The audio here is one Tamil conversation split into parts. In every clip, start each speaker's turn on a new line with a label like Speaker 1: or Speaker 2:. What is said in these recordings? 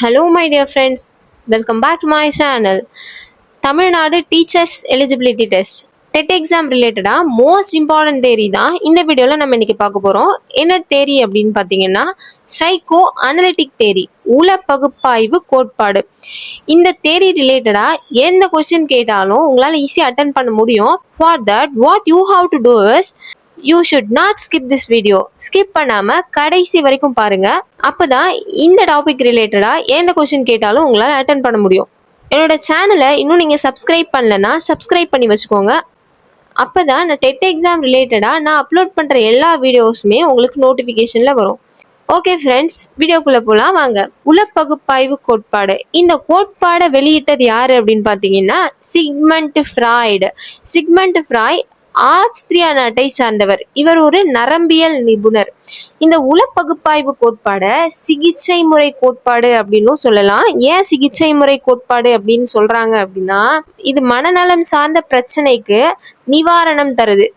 Speaker 1: Hello my dear friends welcome back to my channel Tamil Nadu teachers eligibility test TET exam ரிலேட்டடாக மோஸ்ட் இம்பார்ட்டன்ட் தேரி தான் இந்த வீடியோவில் நம்ம இன்னைக்கு பார்க்க போகிறோம் என்ன தேரி அப்படின்னு பார்த்தீங்கன்னா சைக்கோ அனலிட்டிக் தேரி உல பகுப்பாய்வு கோட்பாடு. இந்த தேரி ரிலேட்டடாக எந்த கொஸ்டின் கேட்டாலும் உங்களால் ஈஸியாக அட்டன் பண்ண முடியும். For that what you have to do is you should not skip this video skip பண்ணாமல் கடைசி வரைக்கும் பாருங்கள் அப்போ தான் இந்த டாபிக் ரிலேட்டடாக எந்த கொஷின் கேட்டாலும் உங்களால் அட்டன் பண்ண முடியும். என்னோட சேனலை இன்னும் நீங்கள் சப்ஸ்கிரைப் பண்ணலன்னா சப்ஸ்கிரைப் பண்ணி வச்சுக்கோங்க. அப்போ தான் நான் டெட் எக்ஸாம் ரிலேட்டடாக நான் அப்லோட் பண்ணுற எல்லா வீடியோஸுமே உங்களுக்கு நோட்டிஃபிகேஷனில் வரும். ஓகே ஃப்ரெண்ட்ஸ் வீடியோக்குள்ளே போகலாம் வாங்க. உலப்பகுப்பாய்வு கோட்பாடு. இந்த கோட்பாடை வெளியிட்டது யார் அப்படின்னு பார்த்தீங்கன்னா Sigmund Freud Sigmund Freud Austria நாட்டை சார்ந்தவர். இவர் ஒரு நரம்பியல் நிபுணர். இந்த உளப்பகுப்பாய்வு கோட்பாடை சிகிச்சை முறை கோட்பாடு அப்படின்னும் சொல்லலாம். ஏன் சிகிச்சை முறை கோட்பாடு அப்படின்னு சொல்றாங்க அப்படின்னா இது மனநலம் சார்ந்த பிரச்சனைக்கு நிவாரணம் தருது.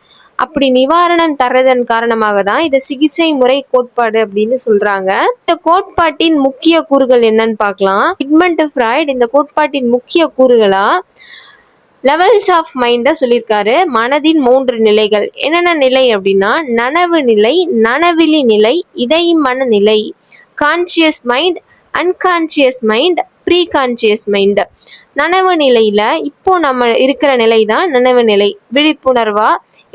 Speaker 1: அப்படி நிவாரணம் தர்றதன் காரணமாக தான் இதை சிகிச்சை முறை கோட்பாடு அப்படின்னு சொல்றாங்க. இந்த கோட்பாட்டின் முக்கிய கூறுகள் என்னன்னு பார்க்கலாம். சிக்மண்ட் ஃப்ராய்டு இந்த கோட்பாட்டின் முக்கிய கூறுகளா லெவல்ஸ் ஆஃப் மைண்டை சொல்லியிருக்காரு. மனதின் மூன்று நிலைகள். என்னென்ன நிலை அப்படின்னா நனவு நிலை நனவிலி நிலை இடைமன நிலை conscious mind unconscious mind preconscious mind நனவு நிலையில இப்போ நம்ம இருக்கிற நிலை தான் நனவு நிலை. விழிப்புணர்வா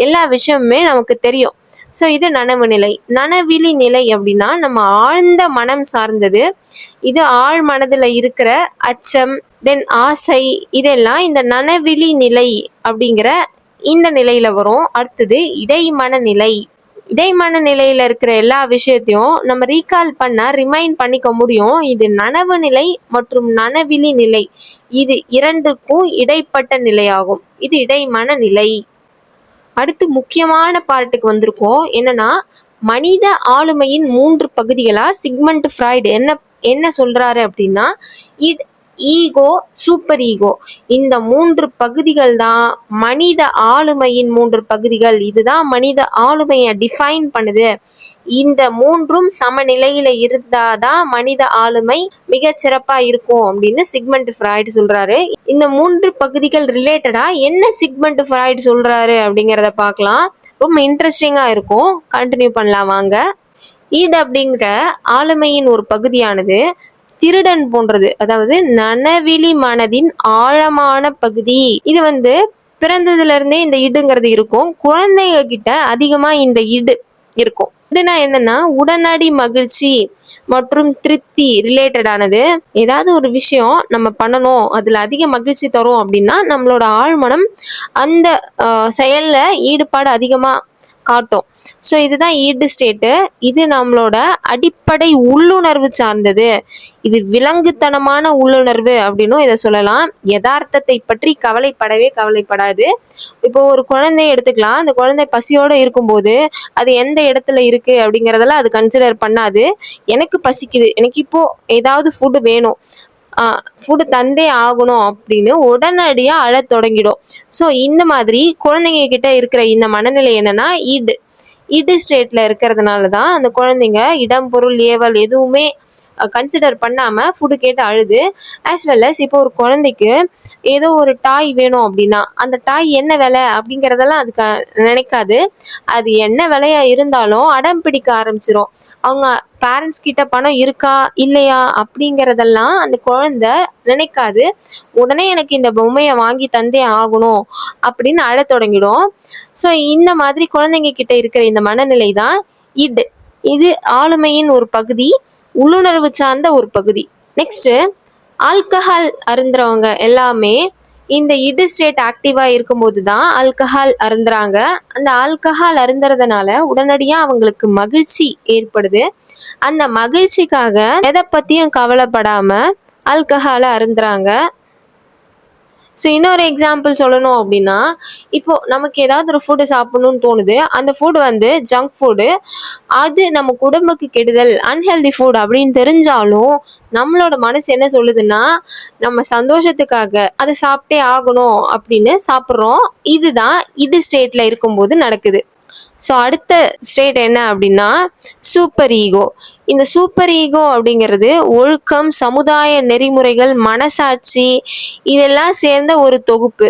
Speaker 1: எல்லா விஷயமுமே நமக்கு தெரியும். ஸோ இது நனவு நிலை. நனவிழி நிலை அப்படின்னா நம்ம ஆழ்ந்த மனம் சார்ந்தது. இது ஆழ் மனதில் இருக்கிற அச்சம் தென் ஆசை இதெல்லாம் இந்த நனவிழி நிலை அப்படிங்கிற இந்த நிலையில வரும். அடுத்தது இடைமன நிலை. இடைமன நிலையில இருக்கிற எல்லா விஷயத்தையும் நம்ம ரீகால் பண்ண ரிமைண்ட் பண்ணிக்க முடியும். இது நனவு நிலை மற்றும் நனவிழி நிலை. இது இரண்டுக்கும் இடைப்பட்ட நிலையாகும். இது இடைமன நிலை. அடுத்து முக்கியமான பார்ட்டுக்கு வந்திருக்கோம். என்னன்னா மனித ஆளுமையின் மூன்று பகுதிகளா? Sigmund Freud. என்ன என்ன சொல்றாரு அப்படின்னா இட் ஈகோ சூப்பர் ஈகோ. இந்த மூன்று பகுதிகள் தான் மனித ஆளுமையின் மூன்று பகுதிகள். இதுதான் மனித ஆளுமையை டிஃபைன் பண்ணுது. இந்த மூன்றும் சமநிலையில இருந்தாதான் மனித ஆளுமை மிக சிறப்பா இருக்கும் அப்படின்னு சிக்மெண்ட் ஃப்ராய்டு சொல்றாரு. இந்த மூன்று பகுதிகள் ரிலேட்டடா என்ன சிக்மெண்ட் ஃப்ராய்டு சொல்றாரு அப்படிங்கிறத பார்க்கலாம். ரொம்ப இன்ட்ரெஸ்டிங்கா இருக்கும். கண்டினியூ பண்ணலாம் வாங்க. ஈத் அப்படிங்கிற ஆளுமையின் ஒரு பகுதியானது. திருடன் போன்றது. அதாவது நனவிழி மனதின் ஆழமான பகுதி. இது வந்து பிறந்ததுல இருந்தே இந்த இடுங்கிறது இருக்கும். குழந்தைங்க கிட்ட அதிகமா இந்த இடு இருக்கும். இதுனா என்னன்னா உடனடி மகிழ்ச்சி மற்றும் திருப்தி ரிலேட்டடானது ஏதாவது ஒரு விஷயம் நம்ம பண்ணணும் அதுல அதிக மகிழ்ச்சி தரும் அப்படின்னா நம்மளோட ஆழ்மனம் அந்த ஆஹ், செயல்ல ஈடுபாடு அதிகமா காட்டும். ஸோ இதுதான் ஈடு ஸ்டேட்டு. இது நம்மளோட அடிப்படை உள்ளுணர்வு சார்ந்தது. இது விலங்குத்தனமான உள்ளுணர்வு அப்படின்னும் இதை சொல்லலாம். யதார்த்தத்தை பற்றி கவலைப்படவே கவலைப்படாது. இப்போ ஒரு குழந்தைய எடுத்துக்கலாம். அந்த குழந்தை பசியோட இருக்கும்போது அது எந்த இடத்துல இருக்கு அப்படிங்கறதெல்லாம் அது கன்சிடர் பண்ணாது. எனக்கு பசிக்குது. எனக்கு இப்போ ஏதாவது ஃபுட்டு வேணும். ஃபுட்டு தந்தே ஆகணும் அப்படின்னு உடனடியாக அழத் தொடங்கிடும். ஸோ இந்த மாதிரி குழந்தைங்க கிட்ட இருக்கிற இந்த மனநிலை என்னன்னா ஈடு. ஈடு ஸ்டேட்ல இருக்கிறதுனால தான் அந்த குழந்தைங்க இடம் பொருள் ஏவல் எதுவுமே கன்சிடர் பண்ணாமல் ஃபுட்டு கேட்டு அழுது. ஆஸ் வெல் அஸ் இப்போ ஒரு குழந்தைக்கு ஏதோ ஒரு டாய் வேணும் அப்படின்னா அந்த டாய் என்ன விலை அப்படிங்கிறதெல்லாம் அதுக்கு நினைக்காது. அது என்ன விலையா இருந்தாலும் அடம் பிடிக்க ஆரம்பிச்சிரும். அவங்க பேரண்ட்ஸ் கிட்ட பணம் இருக்கா இல்லையா அப்படிங்கிறதெல்லாம் அந்த குழந்தை நினைக்காது. உடனே எனக்கு இந்த பொம்மையை வாங்கி தந்தே ஆகணும் அப்படின்னு அழத் தொடங்கிடும். ஸோ இந்த மாதிரி குழந்தைங்க கிட்ட இருக்கிற இந்த மனநிலை தான் இட் இது ஆளுமையின் ஒரு பகுதி உள்ளுணர்வு சார்ந்த ஒரு பகுதி. நெக்ஸ்ட் ஆல்கஹால் அருந்துறவங்க எல்லாமே இந்த இடு ஸ்டேட் ஆக்டிவாக இருக்கும்போது தான் ஆல்கஹால் அருந்துறாங்க. அந்த ஆல்கஹால் அருந்துறதுனால உடனடியாக அவங்களுக்கு மகிழ்ச்சி ஏற்படுது. அந்த மகிழ்ச்சிக்காக எதை பற்றியும் கவலைப்படாமல் ஆல்கஹாலை அருந்துறாங்க. ஸோ இன்னொரு எக்ஸாம்பிள் சொல்லணும் அப்படின்னா இப்போ நமக்கு ஏதாவது ஒரு ஃபுட்டு சாப்பிடணும்னு தோணுது. அந்த ஃபுட் வந்து ஜங்க் ஃபுட்டு அது நம்ம உடம்புக்கு கெடுதல் அன்ஹெல்தி ஃபுட் அப்படின்னு தெரிஞ்சாலும் நம்மளோட மனசு என்ன சொல்லுதுன்னா நம்ம சந்தோஷத்துக்காக அதை சாப்பிட்டே ஆகணும் அப்படின்னு சாப்பிட்றோம். இதுதான் இது ஸ்டேட்ல இருக்கும்போது நடக்குது. ஸோ அடுத்த ஸ்டேட் என்ன அப்படின்னா சூப்பர் ஈகோ இந்த சூப்பர் ஈகோ அப்படிங்கிறது ஒழுக்கம் சமுதாய நெறிமுறைகள் மனசாட்சி இதெல்லாம் சேர்ந்த ஒரு தொகுப்பு.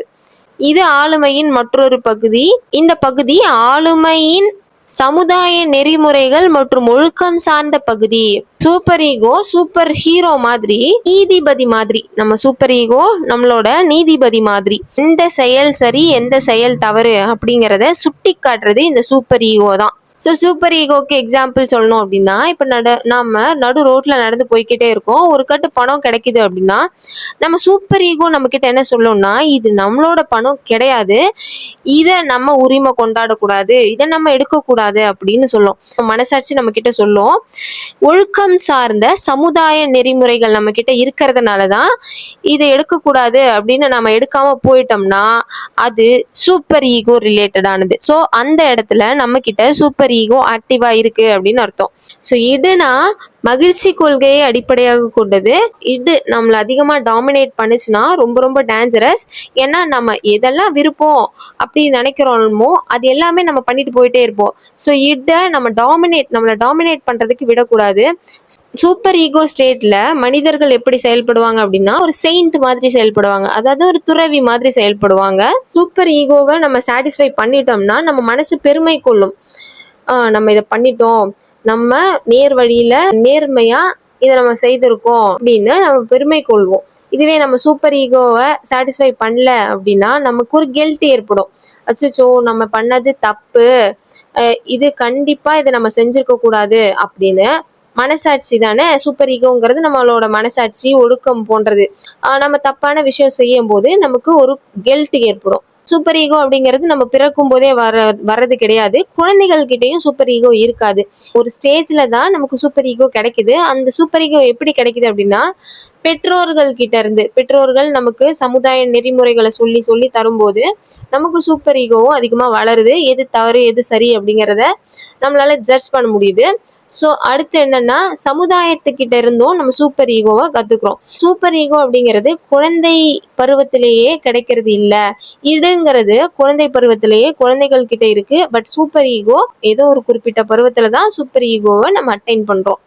Speaker 1: இது ஆளுமையின் மற்றொரு பகுதி. இந்த பகுதி ஆளுமையின் சமுதாய நெறிமுறைகள் மற்றும் ஒழுக்கம் சார்ந்த பகுதி. சூப்பர் ஈகோ சூப்பர் ஹீரோ மாதிரி நீதிபதி மாதிரி. நம்ம சூப்பர் ஈகோ நம்மளோட நீதிபதி மாதிரி. எந்த செயல் சரி எந்த செயல் தவறு அப்படிங்கிறத சுட்டி காட்டுறது இந்த சூப்பர் ஈகோ தான். ஸோ சூப்பர் ஈகோக்கு எக்ஸாம்பிள் சொல்லணும் அப்படின்னா இப்போ நட நம்ம நடு ரோட்ல நடந்து போய்க்கிட்டே இருக்கோம். ஒரு கட்டு பணம் கிடைக்குது அப்படின்னா நம்ம சூப்பர் ஈகோ நம்ம கிட்ட என்ன சொல்லணும்னா இது நம்மளோட பணம் கிடையாது. இதை நம்ம உரிமை கொண்டாடக்கூடாது. இதை நம்ம எடுக்கக்கூடாது அப்படின்னு சொல்லும். மனசாட்சி நம்ம கிட்ட சொல்லும். ஒழுக்கம் சார்ந்த சமுதாய நெறிமுறைகள் நம்ம கிட்ட இருக்கிறதுனால தான் இதை எடுக்கக்கூடாது அப்படின்னு நம்ம எடுக்காம போயிட்டோம்னா அது சூப்பர் ஈகோ ரிலேட்டடானது ஸோ அந்த இடத்துல நம்ம கிட்ட சூப்பர் ஈகோ ஆக்டிவா இருக்கு அப்படின்னு அர்த்தம். ஸோ இதுனா மகிழ்ச்சி கொள்கையை அடிப்படையாக கொண்டது. இது நம்மளை அதிகமாக டாமினேட் பண்ணுச்சுன்னா ரொம்ப ரொம்ப டேஞ்சரஸ் ஏன்னா நம்ம எதெல்லாம் விருப்பம் அப்படின்னு நினைக்கிறோமோ அது எல்லாமே நம்ம பண்ணிட்டு போயிட்டே இருப்போம். ஸோ இதை நம்ம டாமினேட் நம்மளை டாமினேட் பண்ணுறதுக்கு விடக்கூடாது. சூப்பர் ஈகோ ஸ்டேட்ல மனிதர்கள் எப்படி செயல்படுவாங்க அப்படின்னா ஒரு செயின்ட் மாதிரி செயல்படுவாங்க. அதாவது ஒரு துறவி மாதிரி செயல்படுவாங்க. சூப்பர் ஈகோவை நம்ம சாட்டிஸ்ஃபை பண்ணிட்டோம்னா நம்ம மனசு பெருமை கொள்ளும். நம்ம இதை பண்ணிட்டோம். நம்ம நேர் வழியில நேர்மையா இதை நம்ம செய்திருக்கோம் அப்படின்னு நம்ம பெருமை கொள்வோம். இதுவே நம்ம சூப்பர் ஈகோவை சாட்டிஸ்ஃபை பண்ணல அப்படின்னா நமக்கு ஒரு கெல்ட் ஏற்படும். அச்சோ நம்ம பண்ணது தப்பு. இது கண்டிப்பா இதை நம்ம செஞ்சிருக்க கூடாது அப்படின்னு மனசாட்சி தானே சூப்பர் ஈகோங்கிறது நம்மளோட மனசாட்சி ஒழுக்கம் போன்றது. நம்ம தப்பான விஷயம் செய்யும் போது நமக்கு ஒரு கெல்ட் ஏற்படும். சூப்பர் ஈகோ அப்படிங்கிறது நம்ம பிறக்கும் போதே வர வர்றது கிடையாது. குழந்தைகள் கிட்டேயும் சூப்பர் ஈகோ இருக்காது. ஒரு ஸ்டேஜ்ல தான் நமக்கு சூப்பர் ஈகோ கிடைக்குது. அந்த சூப்பர் ஈகோ எப்படி கிடைக்குது அப்படின்னா பெற்றோர்கள் கிட்ட இருந்து பெற்றோர்கள் நமக்கு சமுதாய நெறிமுறைகளை சொல்லி சொல்லி தரும்போது நமக்கு சூப்பர் ஈகோவும் அதிகமாக வளருது. எது தவறு எது சரி அப்படிங்கிறத நம்மளால ஜட்ஜ் பண்ண முடியுது. ஸோ அடுத்து என்னன்னா சமுதாயத்துக்கிட்ட இருந்தும் நம்ம சூப்பர் ஈகோவை கற்றுக்குறோம் சூப்பர் ஈகோ அப்படிங்கிறது குழந்தை பருவத்திலேயே கிடைக்கிறது இல்லை. இடுங்கிறது குழந்தை பருவத்திலேயே குழந்தைகள் கிட்ட இருக்கு. பட் சூப்பர் ஈகோ ஏதோ ஒரு குறிப்பிட்ட பருவத்தில் தான் சூப்பர் ஈகோவை நம்ம அட்டைன் பண்ணுறோம்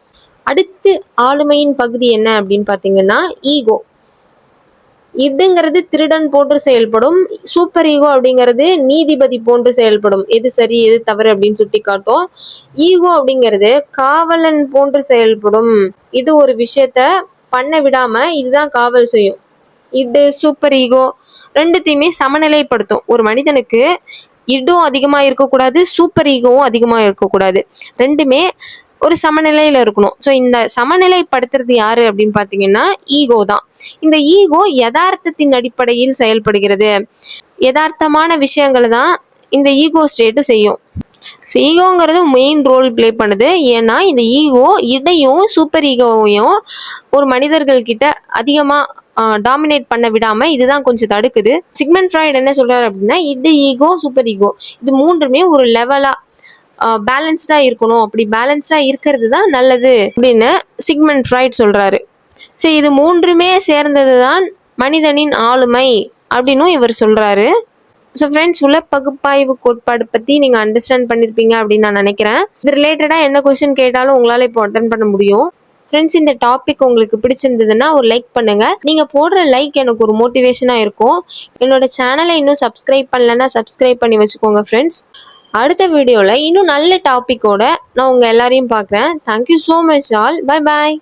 Speaker 1: அடுத்து ஆளுமையின் பகுதி என்ன அப்படின்னு பார்த்தீங்கன்னா ஈகோ. இதுங்கிறது திருடன் போன்று செயல்படும் சூப்பர் ஈகோ அப்படிங்கிறது நீதிபதி போன்று செயல்படும். எது சரி எது தவறு அப்படின்னு சுட்டி காட்டும் ஈகோ அப்படிங்கிறது காவலன் போன்று செயல்படும். இது ஒரு விஷயத்த பண்ண விடாம இதுதான் காவல் செய்யும். இது சூப்பர் ஈகோ ரெண்டுத்தையுமே சமநிலைப்படுத்தும். ஒரு மனிதனுக்கு இடும் அதிகமா இருக்கக்கூடாது சூப்பர் ஈகோவும் அதிகமா இருக்கக்கூடாது. ரெண்டுமே ஒரு சமநிலையில இருக்கணும். ஸோ இந்த சமநிலைப்படுத்துறது யாரு அப்படின்னு பார்த்தீங்கன்னா ஈகோ தான். இந்த ஈகோ யதார்த்தத்தின் அடிப்படையில் செயல்படுகிறது. யதார்த்தமான விஷயங்களை தான் இந்த ஈகோ ஸ்டேட்டு செய்யும். ஸோ ஈகோங்கிறது மெயின் ரோல் ப்ளே பண்ணுது. ஏன்னா இந்த ஈகோ இடையும் சூப்பர் ஈகோவையும் ஒரு மனிதர்கள் கிட்ட அதிகமாக டாமினேட் பண்ண விடாம இதுதான் கொஞ்சம் தடுக்குது. சிக்மெண்ட் ஃப்ராய்டு என்ன சொல்றாரு அப்படின்னா இது ஈகோ சூப்பர் ஈகோ இது மூன்றுமே ஒரு லெவலா பேலன்ஸ்டா இருக்கணும். அப்படி பேலன்ஸ்டா இருக்கிறது தான் நல்லது அப்படின்னு சிக்மெண்ட் ஃப்ராய்ட் சொல்றாரு. ஸோ இது மூன்றுமே சேர்ந்தது தான் மனிதனின் ஆளுமை அப்படின்னும் இவர் சொல்றாரு. ஸோ ஃப்ரெண்ட்ஸ் உள்ள பகுப்பாய்வு கோட்பாடு பற்றி நீங்கள் அண்டர்ஸ்டாண்ட் பண்ணியிருப்பீங்க அப்படின்னு நான் நினைக்கிறேன். இது ரிலேட்டடாக என்ன கொஸ்டின் கேட்டாலும் உங்களால் இப்போ அட்டன் பண்ண முடியும். ஃப்ரெண்ட்ஸ் இந்த டாபிக் உங்களுக்கு பிடிச்சிருந்ததுன்னா ஒரு லைக் பண்ணுங்க. நீங்க போடுற லைக் எனக்கு ஒரு மோட்டிவேஷனா இருக்கும். என்னோட சேனலை இன்னும் சப்ஸ்கிரைப் பண்ணலன்னா சப்ஸ்கிரைப் பண்ணி வச்சுக்கோங்க ஃப்ரெண்ட்ஸ் அடுத்த வீடியோவில் இன்னும் நல்ல டாப்பிக்கோட நான் உங்கள் எல்லாரையும் பார்க்குறேன். Thank you so much all bye bye